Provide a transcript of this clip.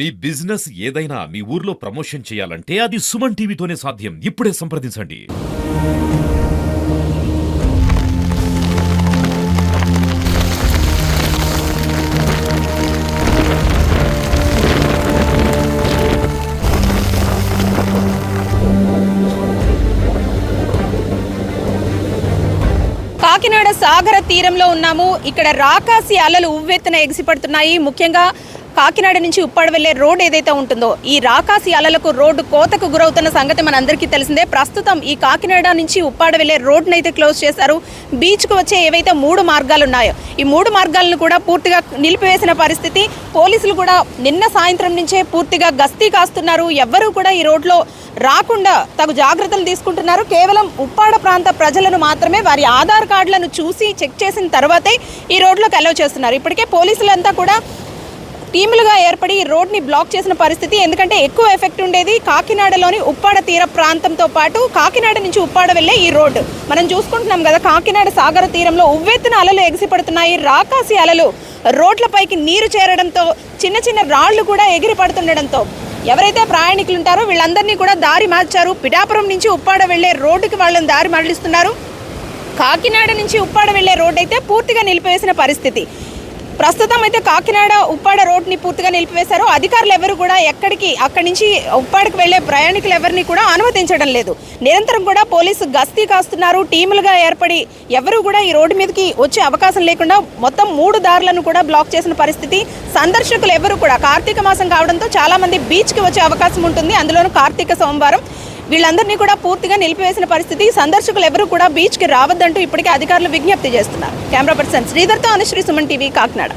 మీ business ఏదైనా మీ ఊర్లో promotion చేయాలంటే అది సుమన్ టీవీతోనే సాధ్యం. ఇప్పుడే సంప్రదించండి. కాకినాడ సాగర తీరంలో ఉన్నాము. ఇక్కడ రాకాసి అలలు ఉవ్వెత్తున ఎగిసిపడుతున్నాయి. ముఖ్యంగా కాకినాడ నుంచి ఉప్పాడ వెళ్ళే రోడ్ ఏదైతే ఉంటుందో ఈ రాకాసి అలలకు రోడ్డు కోతకు గురవుతున్న సంగతి మనందరికీ తెలిసిందే. ప్రస్తుతం ఈ కాకినాడ నుంచి ఉప్పాడ వెళ్ళే రోడ్డును అయితే క్లోజ్ చేశారు. బీచ్కు వచ్చే ఏవైతే మూడు మార్గాలు ఉన్నాయో ఈ మూడు మార్గాలను కూడా పూర్తిగా నిలిపివేసిన పరిస్థితి. పోలీసులు కూడా నిన్న సాయంత్రం నుంచే పూర్తిగా గస్తీ కాస్తున్నారు. ఎవ్వరూ కూడా ఈ రోడ్లో రాకుండా తగు జాగ్రత్తలు తీసుకుంటున్నారు. కేవలం ఉప్పాడ ప్రాంత ప్రజలను మాత్రమే వారి ఆధార్ కార్డులను చూసి చెక్ చేసిన తర్వాతే ఈ రోడ్లోకి అలౌ చేస్తున్నారు. ఇప్పటికే పోలీసులంతా కూడా టీములుగా ఏర్పడి రోడ్ని బ్లాక్ చేసిన పరిస్థితి. ఎందుకంటే ఎక్కువ ఎఫెక్ట్ ఉండేది కాకినాడలోని ఉప్పాడ తీర ప్రాంతంతో పాటు కాకినాడ నుంచి ఉప్పాడ వెళ్ళే ఈ రోడ్డు. మనం చూసుకుంటున్నాం కదా కాకినాడ సాగర తీరంలో ఉవ్వెత్తున అలలు ఎగిసిపడుతున్నాయి రాకాసి అలలు. రోడ్లపైకి నీరు చేరడంతో చిన్న చిన్న రాళ్ళు కూడా ఎగిరి పడుతుండడంతో ఎవరైతే ప్రయాణికులు ఉంటారో వీళ్ళందరినీ కూడా దారి మార్చారు. పిఠాపురం నుంచి ఉప్పాడ వెళ్ళే రోడ్డుకి వాళ్ళని దారి మరలిస్తున్నారు. కాకినాడ నుంచి ఉప్పాడ వెళ్ళే రోడ్ అయితే పూర్తిగా నిలిపివేసిన పరిస్థితి. ప్రస్తుతం అయితే కాకినాడ ఉప్పాడ రోడ్ని పూర్తిగా నిలిపివేశారు. అధికారులు ఎవరు కూడా ఎక్కడికి అక్కడి నుంచి ఉప్పాడకు వెళ్ళే ప్రయాణికులు ఎవరిని కూడా అనుమతించడం లేదు. నిరంతరం కూడా పోలీసు గస్తీ కాస్తున్నారు. టీములుగా ఏర్పడి ఎవరు కూడా ఈ రోడ్డు మీదకి వచ్చే అవకాశం లేకుండా మొత్తం మూడు దారులను కూడా బ్లాక్ చేసిన పరిస్థితి. సందర్శకులు ఎవరు కూడా కార్తీక మాసం కావడంతో చాలా మంది బీచ్కి వచ్చే అవకాశం ఉంటుంది. అందులోనూ కార్తీక సోమవారం వీళ్ళందరినీ కూడా పూర్తిగా నిలిపివేసిన పరిస్థితి. సందర్శకులు ఎవరు కూడా బీచ్కి రావద్దంటూ ఇప్పటికే అధికారులు విజ్ఞప్తి చేస్తున్నారు. కెమెరా పర్సన్ శ్రీధర్తో అనుశ్రీ సుమన్ టీవీ కాకినాడ.